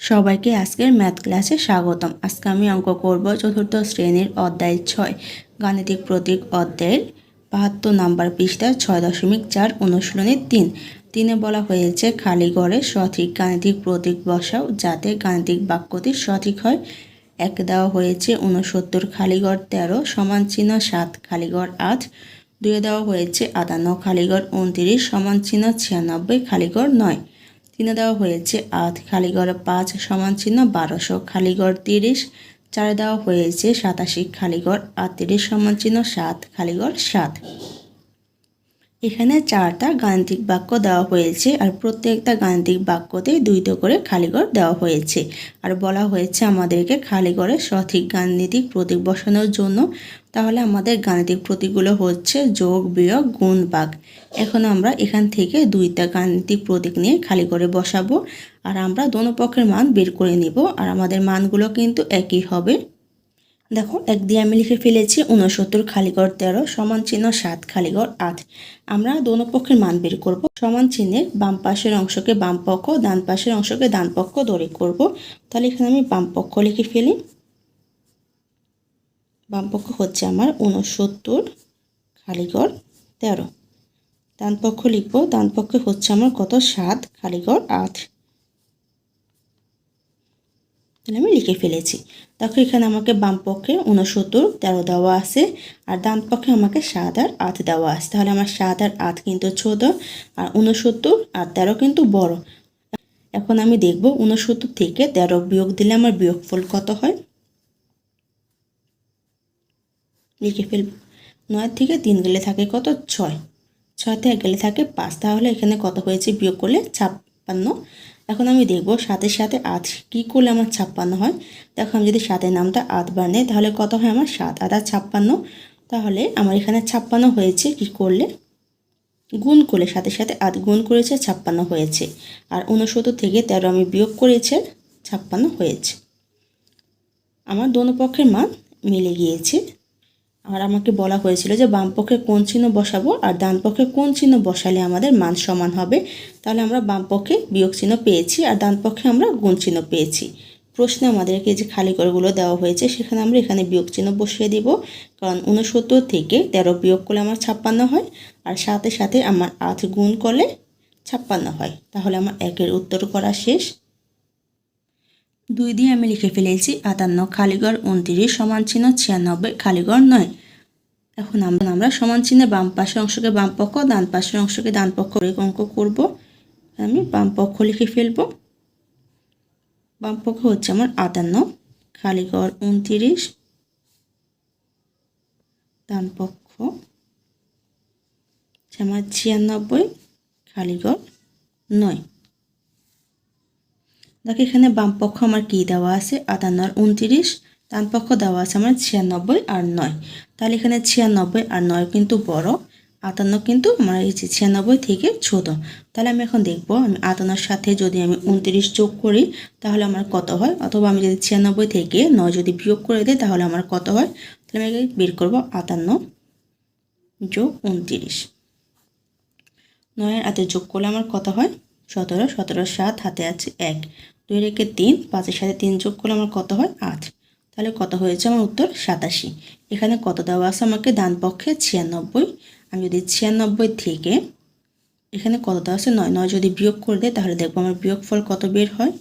সবাইকে আজকের ম্যাথ ক্লাসে স্বাগতম। আজকে আমি অঙ্ক করব চতুর্থ শ্রেণির অধ্যায় ছয়, গাণিতিক প্রতীক অধ্যায়ের বাহাত্তর নাম্বার পৃষ্ঠা ছয় দশমিক চার অনুশীলনী তিন। তিনে বলা হয়েছে, খালি ঘরে সঠিক গাণিতিক প্রতীক বসাও যাতে গাণিতিক বাক্যটি সঠিক হয়। এক দেওয়া হয়েছে উনসত্তর খালিগড় তেরো সমান চিহ্ন সাত খালিগড় আট। দুয়ে দেওয়া হয়েছে, আটান্ন খালিগড় উনত্রিশ সমান চিহ্ন ছিয়ানব্বই খালিগড় নয়। তিনে দেওয়া হয়েছে আট, খালিগড় পাঁচ সমান চিহ্ন বারোশো, খালিগড় তিরিশ। চারে দেওয়া হয়েছে সাতাশি, খালিগড় আটত্রিশ সমান চিহ্ন সাত, খালিগড় সাত। এখানে চারটা গাণিতিক বাক্য দেওয়া হয়েছে আর প্রত্যেকটা গাণিতিক বাক্যতে দুইটো করে খালিগড় দেওয়া হয়েছে। আর বলা হয়েছে আমাদেরকে খালিগড়ে সঠিক গাণিতিক প্রতীক বসানোর জন্য। তাহলে আমাদের গাণিতিক প্রতীকগুলো হচ্ছে যোগ, বিয়োগ, গুণ বাগ এখন আমরা এখান থেকে দুইটা গাণিতিক প্রতীক নিয়ে খালি করে বসাবো। আর আমরা দোনো পক্ষের মান বের করে নিব। আর আমাদের মানগুলো কিন্তু একই হবে। দেখো, এক দিয়ে আমি লিখে ফেলেছি উনসত্তর খালিগড় তেরো সমান চিহ্ন সাত খালিগড় আট। আমরা দোনো পক্ষের মান বের করব। সমান চিহ্নের বাম পাশের অংশকে বাম পক্ষ, ডান পাশের অংশকে ডান পক্ষ ধরে করব। তাহলে এখানে আমি বাম পক্ষ লিখে ফেলি। বাম পক্ষ হচ্ছে আমার উনসত্তর খালিগড় তেরো। ডান পক্ষ লিখব, ডান পক্ষে হচ্ছে আমার কত? সাত খালিগড় আট। তাহলে আমি লিখে ফেলেছি। দেখো এখানে আমাকে বাম পক্ষে উনসত্তর তেরো দেওয়া আছে আর ডান পক্ষে আমাকে সাত আর আট দেওয়া আছে। তাহলে আমার সাত আর আট কিন্তু ছোট আর উনসত্তর আর তেরো কিন্তু বড়। এখন আমি দেখব উনসত্তর থেকে তেরো বিয়োগ দিলে আমার বিয়োগফল কত হয়? লিখে ফেলব। নয় থেকে তিন গেলে থাকে কত? ছয়। ছয় থেকে গেলে থাকে পাঁচ। তাহলে এখানে কত হয়েছে? বিয়োগ করলে ছাপ্পান্ন। এখন আমি দেখব সাথে সাথে আট কী করলে আমার ছাপ্পান্ন হয়। দেখো, আমি যদি সাতের নামটা আট বার নেই, তাহলে কত হয় আমার সাত? আট আর ছাপ্পান্ন। তাহলে আমার এখানে ছাপ্পান্ন হয়েছে, কি করলে? গুণ করলে, সাথে সাথে আধ গুণ করেছে, ছাপ্পান্ন হয়েছে। আর উনসত্তর থেকে তেরো আমি বিয়োগ করেছে, ছাপ্পান্ন হয়েছে। আমার দোনো পক্ষের মান মিলে গিয়েছে। আর আমাকে বলা হয়েছিল যে বাম পক্ষে কোন চিহ্ন বসাবো আর ডান পক্ষে কোন চিহ্ন বসালে আমাদের মান সমান হবে। তাহলে আমরা বাম পক্ষে বিয়োগ চিহ্ন পেয়েছি আর ডান পক্ষে আমরা গুণ চিহ্ন পেয়েছি। প্রশ্নে আমাদেরকে যে খালি ঘরগুলো দেওয়া হয়েছে সেখানে আমরা এখানে বিয়োগ চিহ্ন বসিয়ে দিব। কারণ উনসত্তর থেকে তেরো বিয়োগ করলে আমার ছাপ্পান্ন হয় আর সাথে সাথে আমার আট গুণ করলে ছাপ্পান্ন হয়। তাহলে আমার একের উত্তর করা শেষ। দুই দিয়ে আমি লিখে ফেলেছি আটান্ন, খালিগড় উনত্রিশ, সমান চিহ্ন ছিয়ানব্বই, খালিগড় নয়। এখন আমরা আমরা সমান চিহ্নে বাম পাশের অংশকে বাম পক্ষ, ডান পাশের অংশকে ডান পক্ষ অঙ্ক করব। আমি বাম পক্ষ লিখে ফেলব। বাম পক্ষ হচ্ছে আমার আটান্ন, খালিগড় উনত্রিশ, ডান পক্ষ আমার ছিয়ানব্বই, খালিগড় নয়। দেখো, এখানে বাম পক্ষ আমার কী দেওয়া আছে? আটান্ন আর উনত্রিশ। ডান পক্ষ দেওয়া আছে আমার ছিয়ানব্বই আর নয়। তাহলে এখানে ছিয়ানব্বই আর নয় কিন্তু বড়। আটান্ন কিন্তু আমার এই যে ছিয়ানব্বই থেকে ছোট তাহলে আমি এখন দেখব, আমি আটান্নর সাথে যদি আমি উনত্রিশ যোগ করি, তাহলে আমার কত হয়? অথবা আমি যদি ছিয়ানব্বই থেকে নয় যদি বিয়োগ করে দিই, তাহলে আমার কত হয়? তাহলে আমি বের করব আটান্ন যোগ উনত্রিশ। নয়ের হাতে যোগ করলে আমার কত হয়? সতেরো। সতেরো সাত, হাতে আছে এক। দুই রেখে তিন পাঁচের সাথে তিন যোগ করলে আমার কত হয়? আট। তাহলে কত হয়েছে আমার উত্তর? সাতাশি। এখানে কত দেওয়া আছে আমাকে? ডান পক্ষে ছিয়ানব্বই। আমি যদি ছিয়ানব্বই থেকে এখানে কত দেওয়া আছে? নয়। নয় যদি বিয়োগ করে দেয় তাহলে দেখব আমার বিয়োগফল কত বের হয়?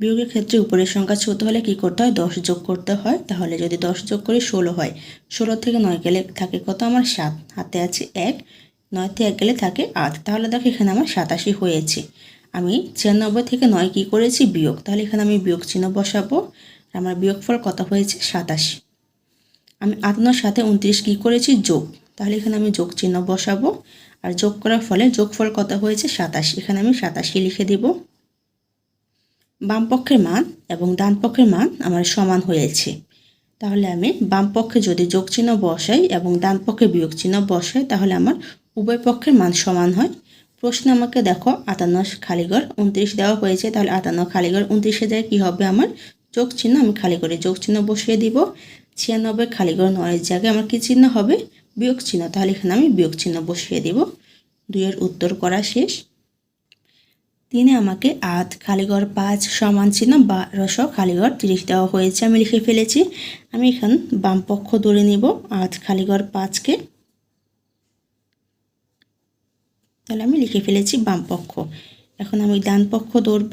বিয়োগের ক্ষেত্রে উপরের সংখ্যা ছোট হলে কি করতে হয়? দশ যোগ করতে হয়। তাহলে যদি দশ যোগ করে, ষোলো হয়। ষোলো থেকে নয় গেলে থাকে কত? আমার সাত। হাতে আছে এক। নয় থেকে এক গেলে থাকে আট। তাহলে দেখো এখানে আমার সাতাশি হয়েছে। আমি ছিয়ানব্বই থেকে নয় কী করেছি? বিয়োগ। তাহলে এখানে আমি বিয়োগ চিহ্ন বসাবো। আমার বিয়োগফল কত হয়েছে? সাতাশি। আমি আটান্নর সাথে উনত্রিশ কী করেছি? যোগ। তাহলে এখানে আমি যোগ চিহ্ন বসাবো। আর যোগ করার ফলে যোগফল কত হয়েছে? সাতাশি। এখানে আমি সাতাশি লিখে দেব। বাম পক্ষের মান এবং ডান পক্ষের মান আমার সমান হয়েছে। তাহলে আমি বাম পক্ষে যদি যোগ চিহ্ন বসাই এবং ডান পক্ষে বিয়োগ চিহ্ন বসাই, তাহলে আমার উভয় পক্ষের মান সমান হয়। প্রশ্ন আমাকে দেখো, আটান্ন খালিগড় উনত্রিশ দেওয়া হয়েছে, তাহলে আটান্ন খালিগড় উনত্রিশে যায় কী হবে আমার? যোগ চিহ্ন আমি খালি করে যোগ চিহ্ন বসিয়ে দিব। ছিয়ানব্বই খালিগড় নয়ের জায়গায় আমার কী চিহ্ন হবে? বিয়োগ চিহ্ন, তাহলে এখানে আমি বিয়োগ চিহ্ন বসিয়ে দিব। দুইয়ের উত্তর করা শেষ। তিনে আমাকে আধ খালিগড় পাঁচ সমান চিহ্ন, বারোশো খালিগড় তিরিশ দেওয়া হয়েছে, আমি লিখে ফেলেছি। আমি এখান বাম পক্ষ ধরে নিব আধ খালিগড় পাঁচকে। তাহলে আমি লিখে ফেলেছি বাম পক্ষ। এখন আমি ডান পক্ষ ধরব।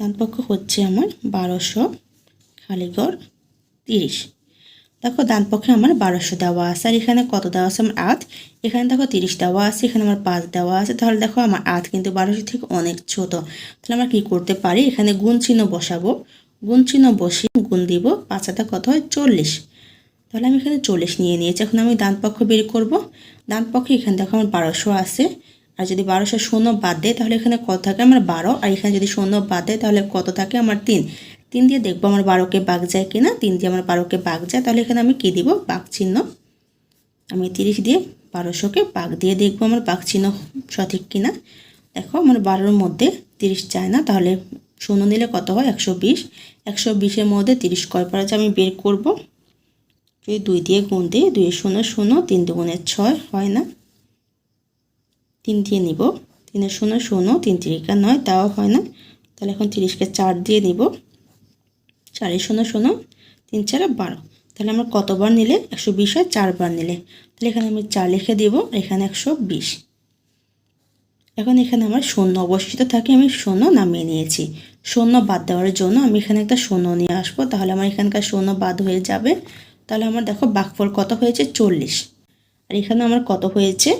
ডান পক্ষ হচ্ছে আমার বারোশো খালিগড় তিরিশ। দেখো ডান পক্ষে আমার বারোশো দেওয়া আছে, আর এখানে কত দেওয়া আছে? আমার আধ এখানে দেখো তিরিশ দেওয়া আছে, এখানে আমার পাঁচ দেওয়া আছে। তাহলে দেখো আমার আধ কিন্তু বারোশো থেকে অনেক ছোট। তাহলে আমরা কী করতে পারি? এখানে গুণ চিহ্ন বসাবো। গুণ চিহ্ন বসিয়ে গুণ দিব, পাঁচ হাতে কত হয়? চল্লিশ। তাহলে আমি এখানে চল্লিশ নিয়ে নিয়েছি। এখন আমি ডান পক্ষ বের করব। ডান পক্ষে এখানে দেখো আমার বারোশো আছে। আর যদি বারোশো শূন্য বাদ দেয়, তাহলে এখানে কত থাকে? আমার বারো। আর এখানে যদি শূন্য বাদ দেয়, তাহলে কত থাকে? আমার তিন। তিন দিয়ে দেখব আমার বারোকে বাঘ যায় কিনা। তিন দিয়ে আমার বারোকে বাঘ যায়। তাহলে এখানে আমি কী দিব? বাঘ চিহ্ন। আমি তিরিশ দিয়ে বারোশোকে বাঘ দিয়ে দেখব আমার বাঘ চিহ্ন সঠিক কিনা। দেখো আমার বারোর মধ্যে তিরিশ চায় না। তাহলে শূন্য নিলে কত হয়? একশো বিশ। একশো বিশের মধ্যে তিরিশ কয় পরে আমি বের করব। যদি দুই দিয়ে গুণ দিই দুই শূন্য শূন্য, তিন দুগুণের ছয় হয় না। তিন দিয়ে নিব। তিনের শূন্য শূন্য, তিন তিরিকা নয়, তাও হয় না। তাহলে এখন তিরিশকে চার দিয়ে নিব। চারে শূন্য শূন্য, তিন চারে বারো। তাহলে আমরা কতবার নিলে? একশো বিশ হয় চারবার নিলে। তাহলে এখানে আমি চার লিখে দিব, এখানে একশো বিশ। এখন এখানে আমার শূন্য অবশিষ্ট থাকে, আমি শূন্য নামিয়ে নিয়েছি। শূন্য বাদ দেওয়ার জন্য আমি এখানে একটা শূন্য নিয়ে আসব। তাহলে আমার এখানকার শূন্য বাদ হয়ে যাবে তাহলে আমার দেখো বাঘফল কত হয়েছে? চল্লিশ। আর এখানে আমার কত হয়েছে?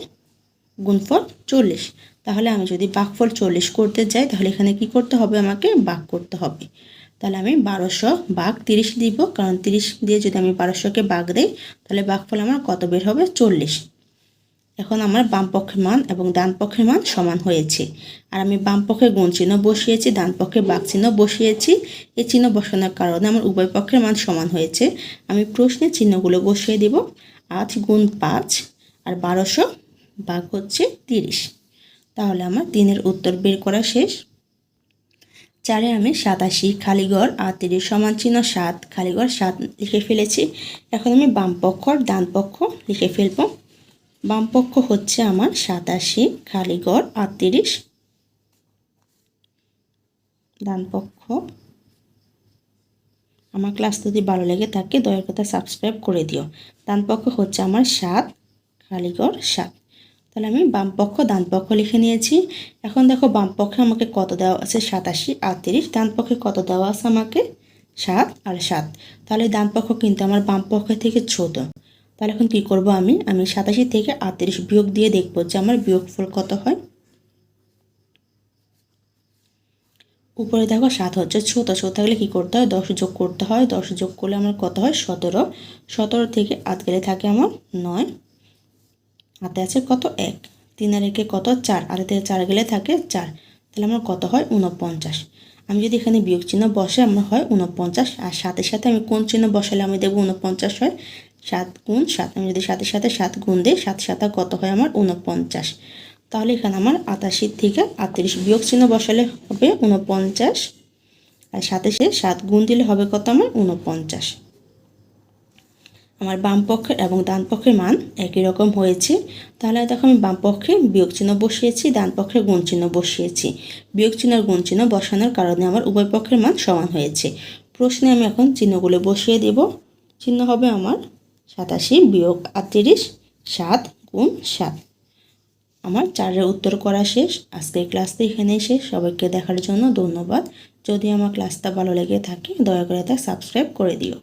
গুণফল চল্লিশ। তাহলে আমি যদি বাঘফল চল্লিশ করতে যাই, তাহলে এখানে কি করতে হবে? আমাকে বাঘ করতে হবে। তাহলে আমি বারোশো বাঘ তিরিশ দিব। কারণ তিরিশ দিয়ে যদি আমি বারোশোকে বাঘ দিই, তাহলে বাঘফল আমার কত বের হবে? চল্লিশ। এখন আমার বাম পক্ষের মান এবং ডান পক্ষের মান সমান হয়েছে। আর আমি বাম পক্ষে গুণ চিহ্ন বসিয়েছি, ডান পক্ষে বাঘ চিহ্ন বসিয়েছি। এই চিহ্ন বসানোর কারণে আমার উভয় পক্ষের মান সমান হয়েছে। আমি প্রশ্নের চিহ্নগুলো বসিয়ে দিব। আট গুণ পাঁচ আর বারোশো বাঘ হচ্ছে তিরিশ। তাহলে আমার তিনের উত্তর বের করা শেষ। চারে আমি সাতাশি খালিগড় আর তিরিশ সমান চিহ্ন সাত খালিগড় সাত লিখে ফেলেছি। এখন আমি বাম পক্ষ ডান পক্ষ লিখে ফেলব। বাম পক্ষ হচ্ছে আমার সাতাশি খালিগড় আটত্রিশ। ডান পক্ষ আমার ক্লাস যদি ভালো লেগে থাকে, দয়া কথা সাবস্ক্রাইব করে দিও। ডান পক্ষ হচ্ছে আমার সাত খালিগড় সাত। তাহলে আমি বাম পক্ষ ডান পক্ষ লিখে নিয়েছি। এখন দেখো, বামপক্ষে আমাকে কত দেওয়া আছে? সাতাশি, আটত্রিশ। ডান পক্ষে কত দেওয়া আছে আমাকে? সাত আর সাত। তাহলে ডান পক্ষ কিন্তু আমার বাম পক্ষ থেকে ছোট। তাহলে এখন কী করব আমি? আমি সাতাশি থেকে আটত্রিশ বিয়োগ দিয়ে দেখব যে আমার বিয়োগফল কত হয়। উপরে দেখো সাত হচ্ছে ছোট ছোট থাকলে কী করতে হয়? দশ যোগ করতে হয়। দশ যোগ করলে আমার কত হয়? সতেরো। সতেরো থেকে আট গেলে থাকে আমার নয়। হাতে আছে কত? এক। তিন আর একে কত? চার। আর থেকে চার গেলে থাকে চার। তাহলে আমার কত হয়? উনপঞ্চাশ আমি যদি এখানে বিয়োগ চিহ্ন বসে আমার হয় উনপঞ্চাশ আর সাথে সাথে আমি কোন চিহ্ন বসালে আমি দেবো উনপঞ্চাশ হয়? সাত গুণ সাত, আমি যদি সাথে সাথে সাত গুণ দিই, সাত সাথে কত হয় আমার? উনপঞ্চাশ তাহলে এখানে আমার আটাশি থেকে আটত্রিশ বিয়োগ চিহ্ন বসালে হবে উনপঞ্চাশ আর সাথে সে সাত গুণ দিলে হবে কত আমার? উনপঞ্চাশ আমার বাম পক্ষের এবং ডান পক্ষের মান একই রকম হয়েছে। তাহলে দেখো আমি বাম পক্ষে বিয়োগ চিহ্ন বসিয়েছি, ডান পক্ষে গুণ চিহ্ন বসিয়েছি। বিয়োগ চিহ্ন আর গুণ চিহ্ন বসানোর কারণে আমার উভয় পক্ষের মান সমান হয়েছে। প্রশ্নে আমি এখন চিহ্নগুলো বসিয়ে দেব। চিহ্ন হবে আমার সাতাশি বিয়োগ আটত্রিশ, সাত গুণ সাত। আমার চারের উত্তর করা শেষ। আজকের ক্লাসটা এখানেই শেষ। সবাইকে দেখার জন্য ধন্যবাদ। যদি আমার ক্লাসটা ভালো লেগে থাকে, দয়া করে তা সাবস্ক্রাইব করে দিও।